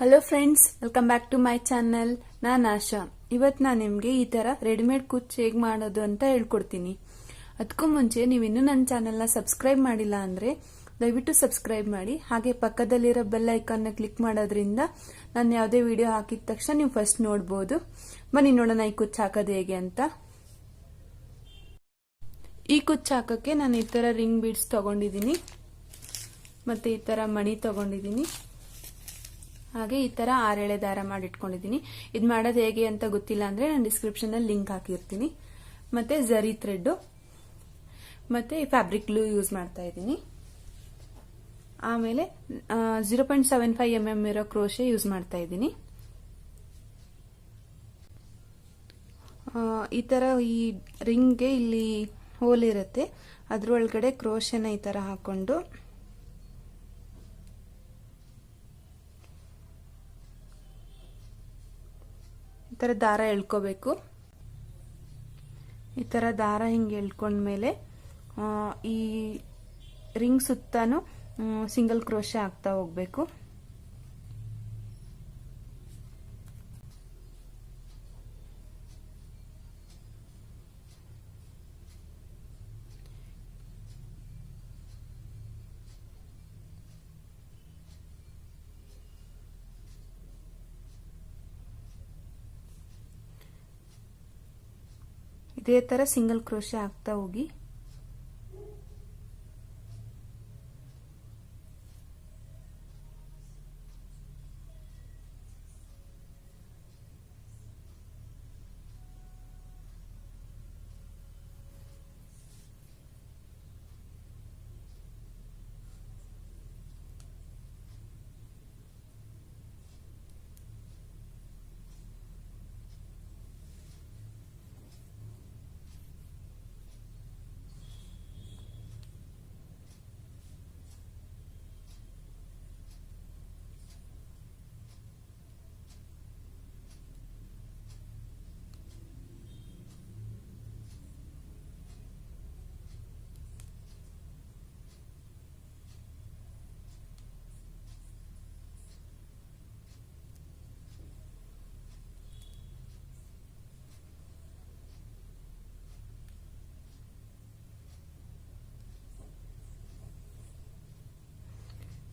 Hello friends welcome back to my channel ನಾನು ಆಶಾ. ಇವತ್ತು ನಾನು ನಿಮಗೆ ಈ ಥರ ರೆಡಿಮೇಡ್ ಕುಚ್ ಹೇಗೆ ಮಾಡೋದು ಅಂತ ಹೇಳ್ಕೊಡ್ತೀನಿ. ಅದಕ್ಕೂ ಮುಂಚೆ ನೀವಿನ್ನೂ ನನ್ನ ಚಾನಲ್ನ ಸಬ್ಸ್ಕ್ರೈಬ್ ಮಾಡಿಲ್ಲ ಅಂದರೆ ದಯವಿಟ್ಟು ಸಬ್ಸ್ಕ್ರೈಬ್ ಮಾಡಿ. ಹಾಗೆ ಪಕ್ಕದಲ್ಲಿರೋ ಬೆಲ್ ಐಕಾನ್ನ ಕ್ಲಿಕ್ ಮಾಡೋದ್ರಿಂದ ನಾನು ಯಾವುದೇ ವಿಡಿಯೋ ಹಾಕಿದ ತಕ್ಷಣ ನೀವು ಫಸ್ಟ್ ನೋಡ್ಬೋದು. ಬನ್ನಿ ನೋಡೋಣ ಈ ಕುಚ್ಚು ಹಾಕೋದು ಹೇಗೆ ಅಂತ. ಈ ಕುಚ್ಚು ಹಾಕೋಕ್ಕೆ ನಾನು ಈ ಥರ ರಿಂಗ್ ಬೀಡ್ಸ್ ತೊಗೊಂಡಿದ್ದೀನಿ. ಮತ್ತು ಈ ಥರ ಮಣಿ ತೊಗೊಂಡಿದ್ದೀನಿ. ಹಾಗೆ ಈ ತರ ಆರೆಳೆ ದಾರ ಮಾಡಿಟ್ಕೊಂಡಿದ್ದೀನಿ ಇದು ಮಾಡೋದು ಹೇಗೆ ಅಂತ ಗೊತ್ತಿಲ್ಲ ಅಂದ್ರೆ ನಾನು ಡಿಸ್ಕ್ರಿಪ್ಷನ್ ಅಲ್ಲಿ ಲಿಂಕ್ ಹಾಕಿರ್ತೀನಿ. ಮತ್ತೆ ಝರಿ ಥ್ರೆಡ್ ಮತ್ತೆ ಫ್ಯಾಬ್ರಿಕ್ ಗ್ಲೂ ಯೂಸ್ ಮಾಡ್ತಾ ಇದ್ದೀನಿ. ಆಮೇಲೆ zero point seven five M M ಇರೋ ಕ್ರೋಶೆ ಯೂಸ್ ಮಾಡ್ತಾ ಇದ್ದೀನಿ. ಈ ತರ ಈ ರಿಂಗ್ಗೆ ಇಲ್ಲಿ ಹೋಲ್ ಇರುತ್ತೆ. ಅದ್ರೊಳಗಡೆ ಕ್ರೋಶೆನ ಈ ತರ ಹಾಕೊಂಡು ಥರ ದಾರ ಎಳ್ಕೋಬೇಕು. ಈ ಥರ ದಾರ ಹಿಂಗೆ ಎಳ್ಕೊಂಡ್ಮೇಲೆ ಈ ರಿಂಗ್ ಸುತ್ತಾನು ಸಿಂಗಲ್ ಕ್ರೋಶೆ ಆಗ್ತಾ ಹೋಗ್ಬೇಕು. ಇದೇ ಥರ ಸಿಂಗಲ್ ಕ್ರೋಶೆ ಆಗ್ತಾ ಹೋಗಿ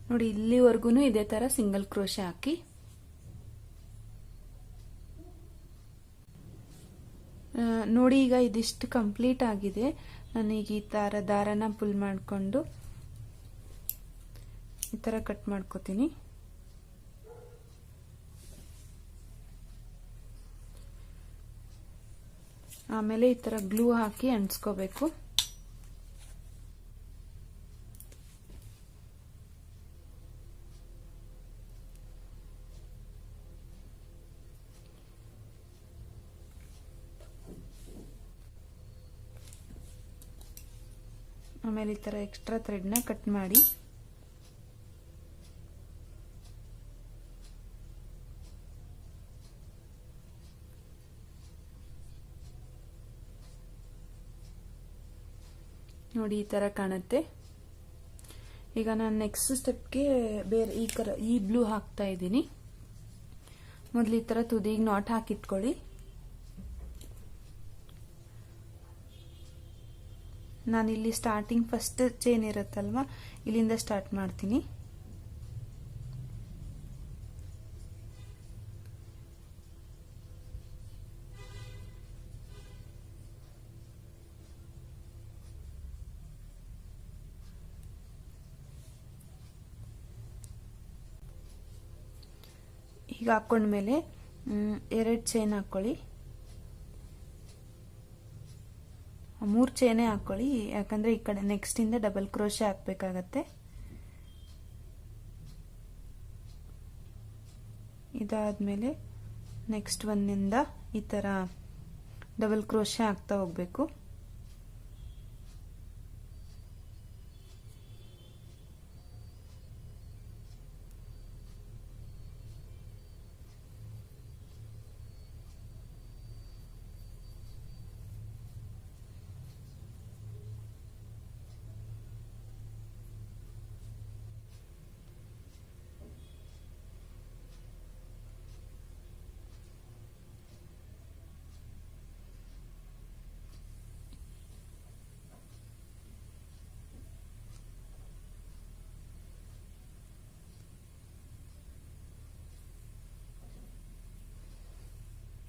ನೋಡಿ, ಇಲ್ಲಿವರೆಗೂ ಇದೇ ಥರ ಸಿಂಗಲ್ ಕ್ರೋಶೆ ಹಾಕಿ. ನೋಡಿ, ಈಗ ಇದಿಷ್ಟು ಕಂಪ್ಲೀಟ್ ಆಗಿದೆ. ನಾನೀಗ ಈ ಥರ ದಾರನ ಪುಲ್ ಮಾಡಿಕೊಂಡು ಈ ಥರ ಕಟ್ ಮಾಡ್ಕೋತೀನಿ. ಆಮೇಲೆ ಈ ಥರ ಗ್ಲೂ ಹಾಕಿ ಅಂಟಿಸ್ಕೋಬೇಕು. ಆಮೇಲೆ ಈ ಥರ ಎಕ್ಸ್ಟ್ರಾ ಥ್ರೆಡ್ನ ಕಟ್ ಮಾಡಿ. ನೋಡಿ ಈ ಥರ ಕಾಣುತ್ತೆ. ಈಗ ನಾನು ನೆಕ್ಸ್ಟ್ ಸ್ಟೆಪ್ಗೆ ಬೇರೆ ಈ ಥರ ಈ ಬ್ಲೂ ಹಾಕ್ತಾ ಇದ್ದೀನಿ. ಮೊದಲು ಈ ಥರ ತುದಿಗೆ ನಾಟ್ ಹಾಕಿಟ್ಕೊಳ್ಳಿ. ನಾನಿಲ್ಲಿ ಸ್ಟಾರ್ಟಿಂಗ್ ಫಸ್ಟ್ ಚೈನ್ ಇರುತ್ತಲ್ವ? ಇಲ್ಲಿಂದ ಸ್ಟಾರ್ಟ್ ಮಾಡ್ತೀನಿ. ಈಗ ಹಾಕೊಂಡ್ಮೇಲೆ ಎರಡು ಚೈನ್ ಹಾಕ್ಕೊಳ್ಳಿ. ಮೂರು ಚೇನೆ ಹಾಕ್ಕೊಳ್ಳಿ ಯಾಕಂದರೆ ಈ ಕಡೆ ನೆಕ್ಸ್ಟಿಂದ ಡಬಲ್ ಕ್ರೋಶೆ ಹಾಕಬೇಕಾಗತ್ತೆ. ಇದಾದಮೇಲೆ ನೆಕ್ಸ್ಟ್ ಒಂದಿಂದ ಈ ಥರ ಡಬಲ್ ಕ್ರೋಶೆ ಹಾಕ್ತಾ ಹೋಗಬೇಕು.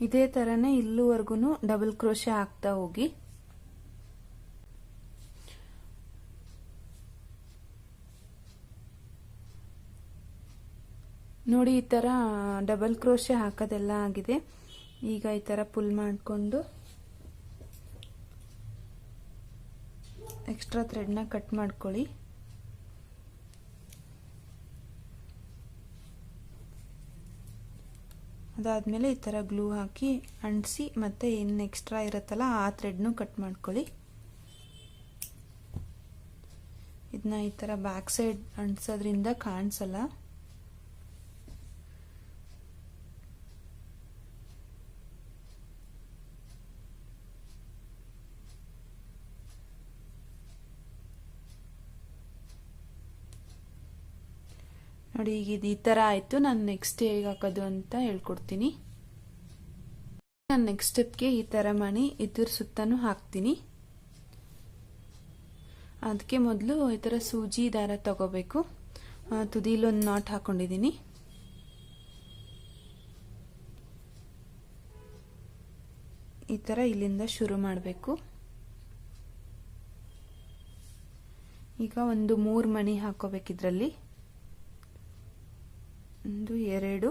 ಇದೇ ತರನೇ ಇಲ್ಲೂವರೆಗೂ ಡಬಲ್ ಕ್ರೋಶೆ ಹಾಕ್ತಾ ಹೋಗಿ. ನೋಡಿ, ಈ ತರ ಡಬಲ್ ಕ್ರೋಶೆ ಹಾಕೋದೆಲ್ಲ ಆಗಿದೆ. ಈಗ ಈ ತರ ಪುಲ್ ಮಾಡಿಕೊಂಡು ಎಕ್ಸ್ಟ್ರಾ ಥ್ರೆಡ್ನ ಕಟ್ ಮಾಡ್ಕೊಳ್ಳಿ. ಅದಾದಮೇಲೆ ಈ ಥರ ಗ್ಲೂ ಹಾಕಿ ಅಂಟಿಸಿ ಮತ್ತೆ ಇನ್ನು ಎಕ್ಸ್ಟ್ರಾ ಇರುತ್ತಲ್ಲ ಆ ಥ್ರೆಡ್ನು ಕಟ್ ಮಾಡ್ಕೊಳ್ಳಿ. ಇದನ್ನ ಈ ಥರ ಬ್ಯಾಕ್ ಸೈಡ್ ಅಂಟಿಸೋದ್ರಿಂದ ಕಾಣಿಸಲ್ಲ. ನೋಡಿ, ಈಗ ಇದು ಈ ಥರ ಆಯಿತು. ನಾನು ನೆಕ್ಸ್ಟ್ ಹೇಗೆ ಹಾಕೋದು ಅಂತ ಹೇಳ್ಕೊಡ್ತೀನಿ. ನಾನು ನೆಕ್ಸ್ಟ್ ಸ್ಟೆಪ್ಗೆ ಈ ಥರ ಮಾಡಿ ಇದ್ರ ಸುತ್ತನೂ ಹಾಕ್ತೀನಿ. ಅದಕ್ಕೆ ಮೊದಲು ಈ ಥರ ಸೂಜಿ, ದಾರ ತಗೋಬೇಕು. ತುದಿಲೊಂದು ನಾಟ್ ಹಾಕೊಂಡಿದ್ದೀನಿ ಈ ಥರ ಇಲ್ಲಿಂದ ಶುರು ಮಾಡಬೇಕು. ಈಗ ಒಂದು ಮೂರು ಮಣಿ ಹಾಕೋಬೇಕಿದ್ರಲ್ಲಿ. ಎರಡು.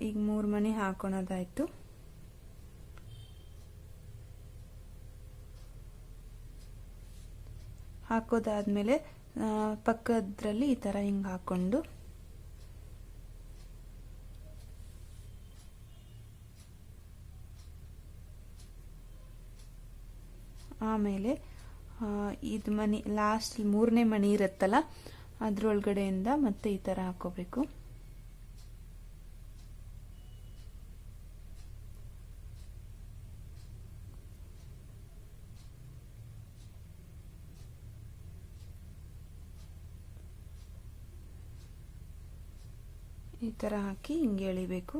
ಈಗ ಮೂರು ಮನೆ ಹಾಕೊಳೋದಾಯ್ತು. ಹಾಕೋದಾದ್ಮೇಲೆ ಪಕ್ಕದ್ರಲ್ಲಿ ಈ ಥರ ಹಿಂಗೆ ಹಾಕೊಂಡು. ಆಮೇಲೆ ಇದು ಮನಿ ಲಾಸ್ಟ್ ಮೂರನೇ ಮಣಿ ಇರುತ್ತಲ್ಲ, ಅದ್ರೊಳಗಡೆಯಿಂದ ಮತ್ತೆ ಈ ಥರ ಹಾಕೋಬೇಕು. ಈ ಥರ ಹಾಕಿ ಹಿಂಗೆ ಎಳಿಬೇಕು.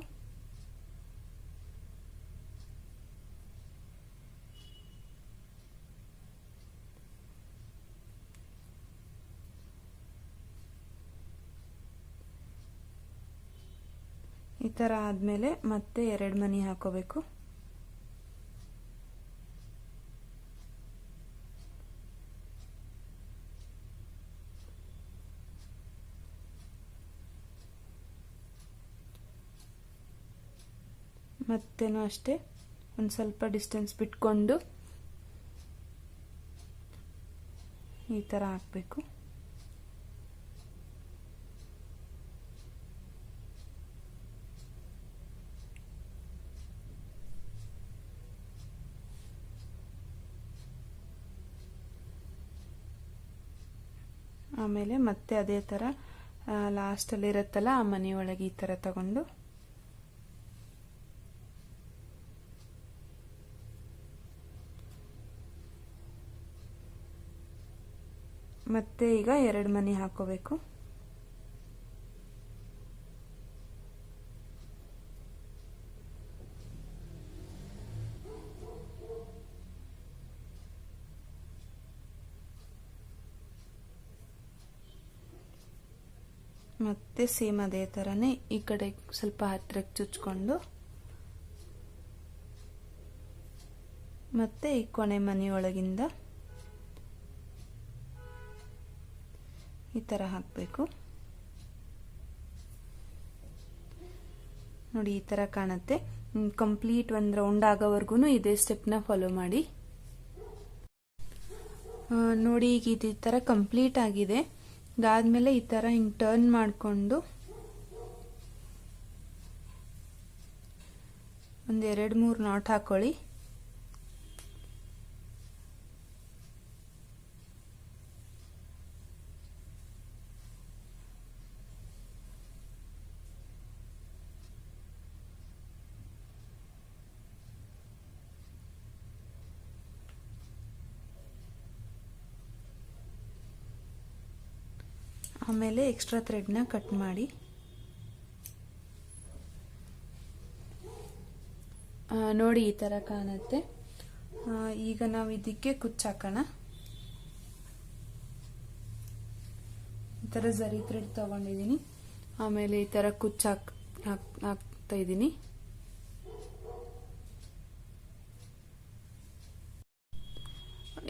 ಈ ಥರ ಆದಮೇಲೆ ಮತ್ತೆ ಎರಡು ಮನಿ ಹಾಕೋಬೇಕು. ಮತ್ತೇನು ಅಷ್ಟೇ, ಒಂದು ಸ್ವಲ್ಪ ಡಿಸ್ಟೆನ್ಸ್ ಬಿಟ್ಕೊಂಡು ಈ ಥರ ಹಾಕಬೇಕು. ಆಮೇಲೆ ಮತ್ತೆ ಅದೇ ಥರ ಲಾಸ್ಟಲ್ಲಿ ಇರುತ್ತಲ್ಲ, ಆ ಮನೆಯೊಳಗೆ ಈ ಥರ ತಗೊಂಡು. ಮತ್ತೆ ಈಗ ಎರಡು ಮನೆ ಹಾಕೋಬೇಕು. ಮತ್ತೆ ಸೇಮ್ ಅದೇ ಥರನೇ ಈ ಕಡೆ ಸ್ವಲ್ಪ ಹತ್ತಿರಕ್ಕೆ ಚುಚ್ಕೊಂಡು ಮತ್ತೆ ಈ ಕೊನೆ ಮನೆಯೊಳಗಿಂದ ಈ ಥರ ಹಾಕಬೇಕು. ನೋಡಿ, ಈ ಥರ ಕಾಣುತ್ತೆ. ಕಂಪ್ಲೀಟ್ ಒಂದು ರೌಂಡ್ ಆಗೋವರೆಗೂ ಇದೇ ಸ್ಟೆಪ್ನ ಫಾಲೋ ಮಾಡಿ. ನೋಡಿ, ಈಗ ಇದು ಈ ಥರ ಕಂಪ್ಲೀಟ್ ಆಗಿದೆ. ಇದಾದ್ಮೇಲೆ ಈ ಥರ ಹಿಂಗೆ ಟರ್ನ್ ಮಾಡಿಕೊಂಡು ಒಂದು ಎರಡು ಮೂರು ನಾಟ್ ಹಾಕೊಳ್ಳಿ. ಆಮೇಲೆ ಎಕ್ಸ್ಟ್ರಾ ಥ್ರೆಡ್ನ ಕಟ್ ಮಾಡಿ. ನೋಡಿ ಈ ಥರ ಕಾಣುತ್ತೆ. ಈಗ ನಾವು ಇದಕ್ಕೆ ಕುಚ್ಚಾಕೋಣ ಈ ಥರ ಜರಿ ಥ್ರೆಡ್ ತಗೊಂಡಿದ್ದೀನಿ ಆಮೇಲೆ ಈ ಥರ ಕುಚ್ಚು ಹಾಕ್ ಹಾಕ್ ಹಾಕ್ತಾ ಇದ್ದೀನಿ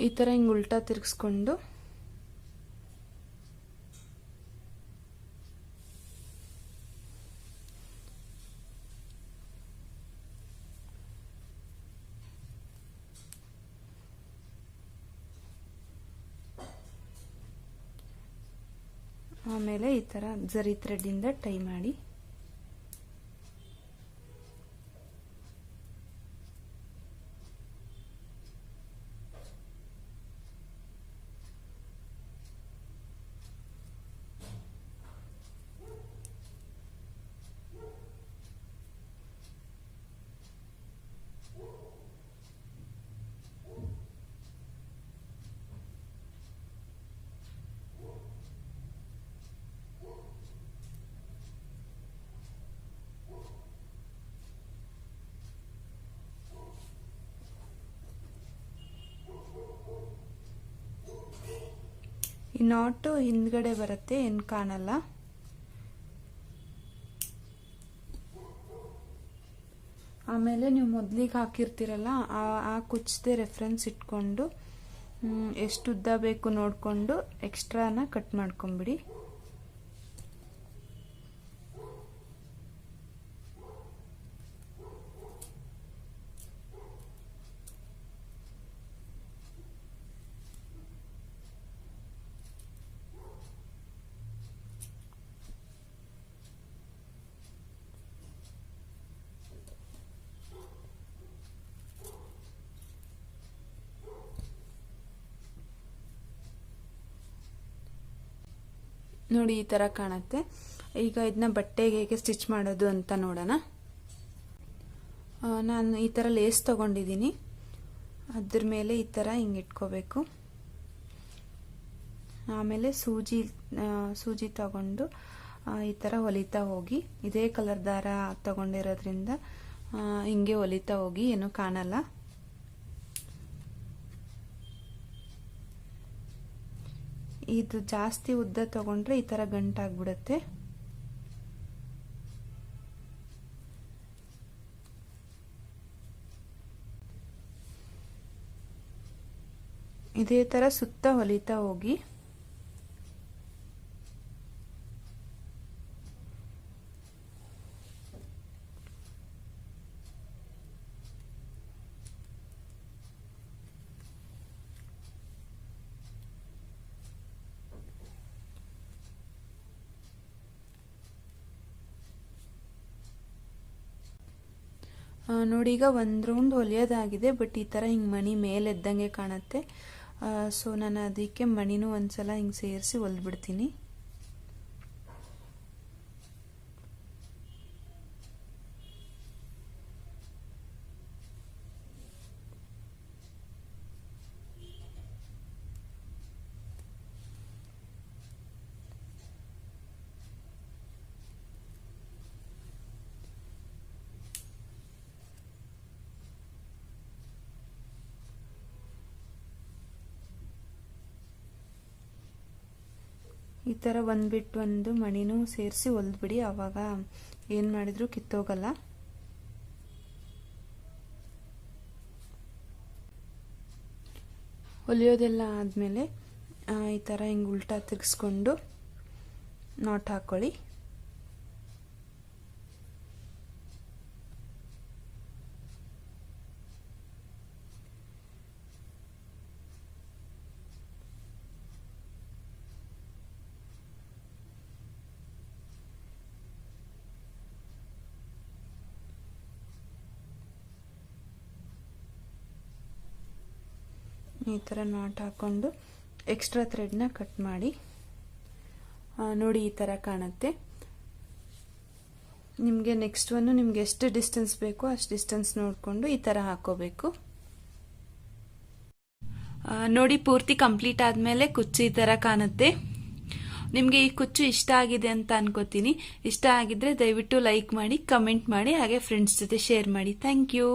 ಈ ಥರ ಹಿಂಗೆ ಉಲ್ಟಾ ತಿರ್ಗಿಸ್ಕೊಂಡು ಆಮೇಲೆ ಈ ಥರ ಜರಿ ಥ್ರೆಡ್ಡಿಂದ ಟೈ ಮಾಡಿ ಈ ನಾಟು ಹಿಂದ್ಗಡೆ ಬರುತ್ತೆ, ಏನು ಕಾಣಲ್ಲ. ಆಮೇಲೆ ನೀವು ಮೊದಲಿಗೆ ಹಾಕಿರ್ತೀರಲ್ಲ, ಆ ಆ ಕುಚ್ಚದೆ ರೆಫರೆನ್ಸ್ ಇಟ್ಕೊಂಡು ಎಷ್ಟು ಉದ್ದ ಬೇಕು ನೋಡಿಕೊಂಡು ಎಕ್ಸ್ಟ್ರಾನ ಕಟ್ ಮಾಡ್ಕೊಂಬಿಡಿ. ನೋಡಿ ಈ ಥರ ಕಾಣುತ್ತೆ. ಈಗ ಇದನ್ನ ಬಟ್ಟೆಗೆ ಹೇಗೆ ಸ್ಟಿಚ್ ಮಾಡೋದು ಅಂತ ನೋಡೋಣ. ನಾನು ಈ ಥರ ಲೇಸ್ ತೊಗೊಂಡಿದ್ದೀನಿ. ಅದ್ರ ಮೇಲೆ ಈ ಥರ ಹಿಂಗೆ ಇಟ್ಕೋಬೇಕು. ಆಮೇಲೆ ಸೂಜಿ ಸೂಜಿ ತಗೊಂಡು ಈ ಥರ ಹೊಲಿತಾ ಹೋಗಿ. ಇದೇ ಕಲರ್ ದಾರ ತಗೊಂಡಿರೋದ್ರಿಂದ ಹಿಂಗೆ ಹೊಲಿತಾ ಹೋಗಿ, ಏನೂ ಕಾಣಲ್ಲ. ಇದು ಜಾಸ್ತಿ ಉದ್ದ ತಗೊಂಡ್ರೆ ಈ ತರ ಗಂಟಾಗ್ಬಿಡುತ್ತೆ. ಇದೇ ತರ ಸುತ್ತ ಹೊಲಿತಾ ಹೋಗಿ. ನೋಡಿ ಈಗ ಒಂದು ರೌಂಡ್ ಹೊಲಿಯೋದಾಗಿದೆ ಬಟ್ ಈ ಥರ ಹಿಂಗೆ ಮಣಿ ಮೇಲೆದ್ದಂಗೆ ಕಾಣುತ್ತೆ. ಸೊ ನಾನು ಅದಕ್ಕೆ ಮಣಿನೂ ಒಂದ್ಸಲ ಹಿಂಗೆ ಸೇರಿಸಿ ಹೊಲ್ದ್ಬಿಡ್ತೀನಿ. ಈ ಥರ ಒಂದು ಬಿಟ್ಟು ಒಂದು ಮಣಿನೂ ಸೇರಿಸಿ ಹೊಲ್ದ್ಬಿಡಿ. ಆವಾಗ ಏನು ಮಾಡಿದ್ರು ಕಿತ್ತೋಗಲ್ಲ. ಹೊಲಿಯೋದೆಲ್ಲ ಆದಮೇಲೆ ಈ ಥರ ಹಿಂಗೆ ಉಲ್ಟಾ ತಿರ್ಗಿಸ್ಕೊಂಡು ನಾಟ್ ಹಾಕ್ಕೊಳ್ಳಿ ಈ ಥರ ನಾಟ್ ಹಾಕ್ಕೊಂಡು ಎಕ್ಸ್ಟ್ರಾ ಥ್ರೆಡ್ನ ಕಟ್ ಮಾಡಿ ನೋಡಿ ಈ ಥರ ಕಾಣುತ್ತೆ. ನಿಮಗೆ ನೆಕ್ಸ್ಟ್ ಒಂದು ನಿಮ್ಗೆ ಎಷ್ಟು ಡಿಸ್ಟೆನ್ಸ್ ಬೇಕೋ ಅಷ್ಟು ಡಿಸ್ಟೆನ್ಸ್ ನೋಡಿಕೊಂಡು ಈ ಥರ ಹಾಕೋಬೇಕು. ನೋಡಿ ಪೂರ್ತಿ ಕಂಪ್ಲೀಟ್ ಆದಮೇಲೆ ಕುಚ್ಚು ಈ ಥರ ಕಾಣುತ್ತೆ. ನಿಮಗೆ ಈ ಕುಚ್ಚು ಇಷ್ಟ ಆಗಿದೆ ಅಂತ ಅನ್ಕೋತೀನಿ. ಇಷ್ಟ ಆಗಿದ್ರೆ ದಯವಿಟ್ಟು ಲೈಕ್ ಮಾಡಿ ಕಮೆಂಟ್ ಮಾಡಿ, ಹಾಗೆ ಫ್ರೆಂಡ್ಸ್ ಜೊತೆ ಶೇರ್ ಮಾಡಿ. Thank you